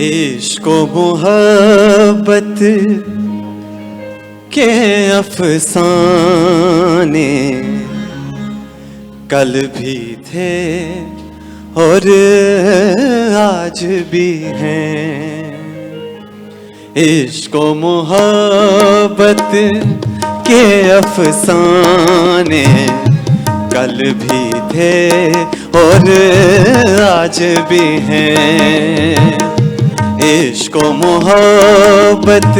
इश्क मोहब्बत के अफसाने कल भी थे और आज भी हैं। इश्क मोहब्बत के अफसाने कल भी थे और आज भी हैं। इश्क मोहब्बत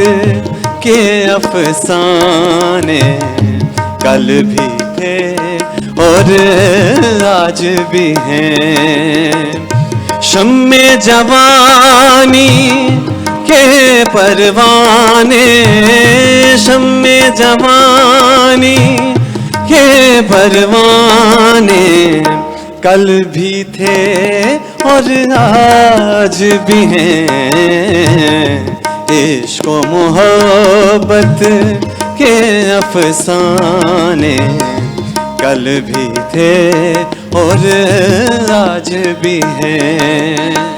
के अफसाने कल भी थे और आज भी हैं। शम्मे जवानी के परवाने, शम्मे जवानी के परवाने। कल भी थे और आज भी हैं। इश्क मोहब्बत के अफसाने कल भी थे और आज भी हैं।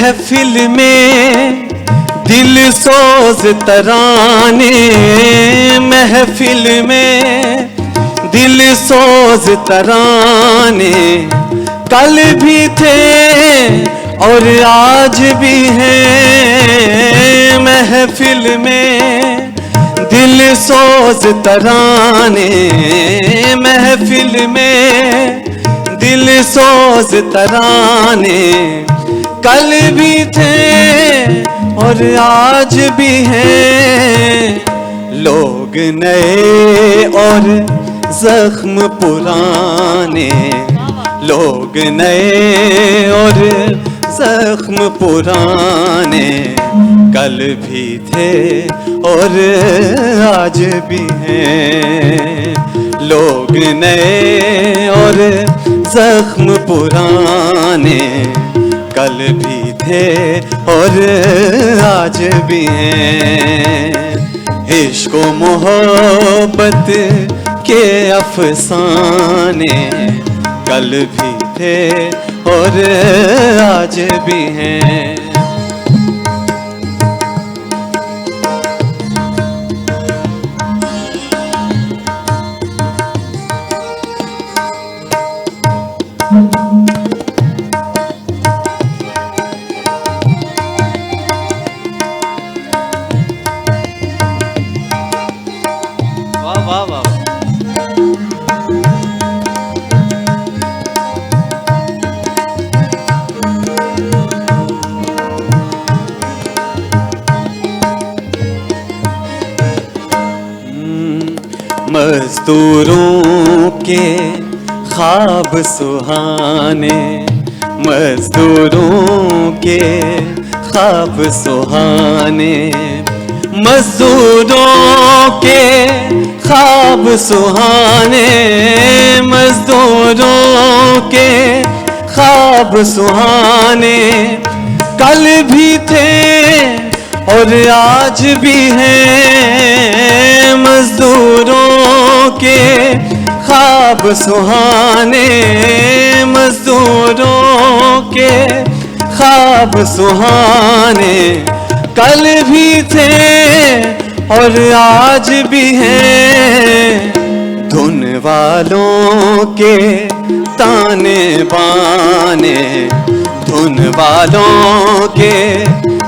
महफिल में दिल सोज तराने। महफिल में दिल सोज तराने। कल भी थे और आज भी हैं। महफिल में दिल सोज तराने। महफिल में दिल सोज तराने। कल भी थे और आज भी हैं। लोग नए और जख्म पुराने। लोग नए और जख्म पुराने। कल भी थे और आज भी हैं। लोग नए और जख्म पुराने। कल भी थे और आज भी हैं। इश्क मोहब्बत के अफसाने कल भी थे और आज भी हैं। मजदूरों के ख्वाब सुहाने, मजदूरों के ख्वाब सुहाने, मजदूरों के ख्वाब सुहाने, मजदूरों के ख्वाब सुहाने। कल भी थे और आज भी हैं मजदूरों के ख्वाब सुहाने, मजदूरों के ख्वाब सुहाने। कल भी थे और आज भी हैं, धुन वालों के ताने बाने, धुन वालों के,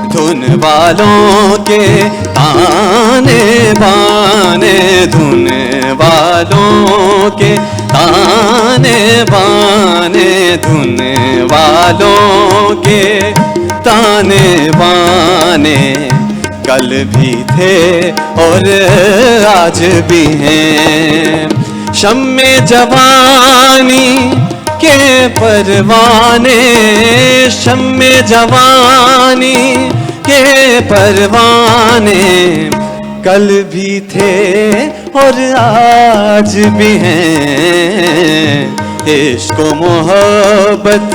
धुन वालों के, ताने बाने, धुन वालों के, ताने बाने, धुन वालों के, ताने बाने, कल भी थे और आज भी हैं। शम्मे जवानी के परवाने, शम्मे जवानी के परवाने कल भी थे और आज भी हैं। इश्क मोहब्बत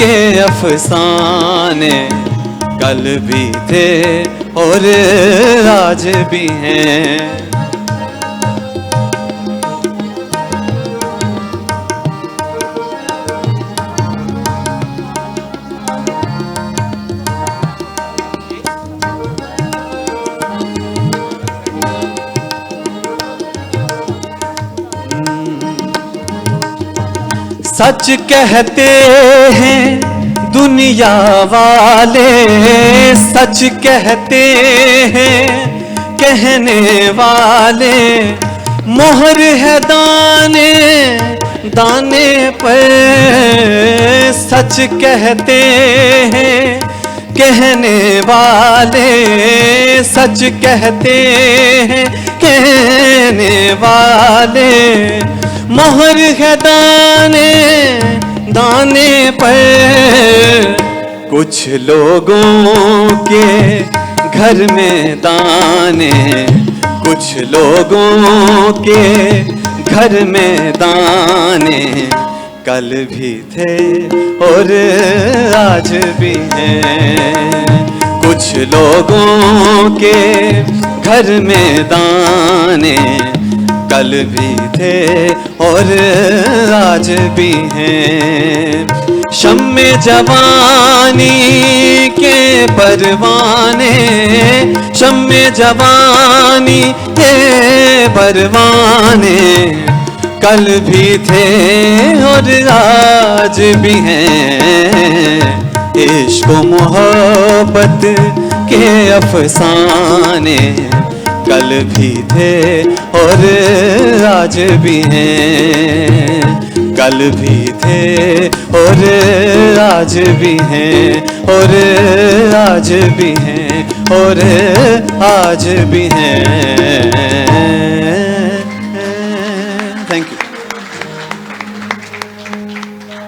के अफसाने कल भी थे और आज भी हैं। सच कहते हैं, दुनिया वाले सच कहते हैं, कहने वाले मोहर है दाने दाने पर सच कहते हैं, कहने वाले सच कहते हैं, कहने वाले मोहर है दाने दाने पर। कुछ लोगों के घर में दाने, कुछ लोगों के घर में दाने। कल भी थे और आज भी हैं। कुछ लोगों के घर में दाने कल भी थे और आज भी हैं। शम जवानी के परवाने शम जवानी के परवाने। कल भी थे और आज भी हैं। इश्क मोहब्बत के अफसाने। कल भी थे और आज भी हैं। कल भी थे और आज भी हैं, और आज भी हैं, और आज भी हैं।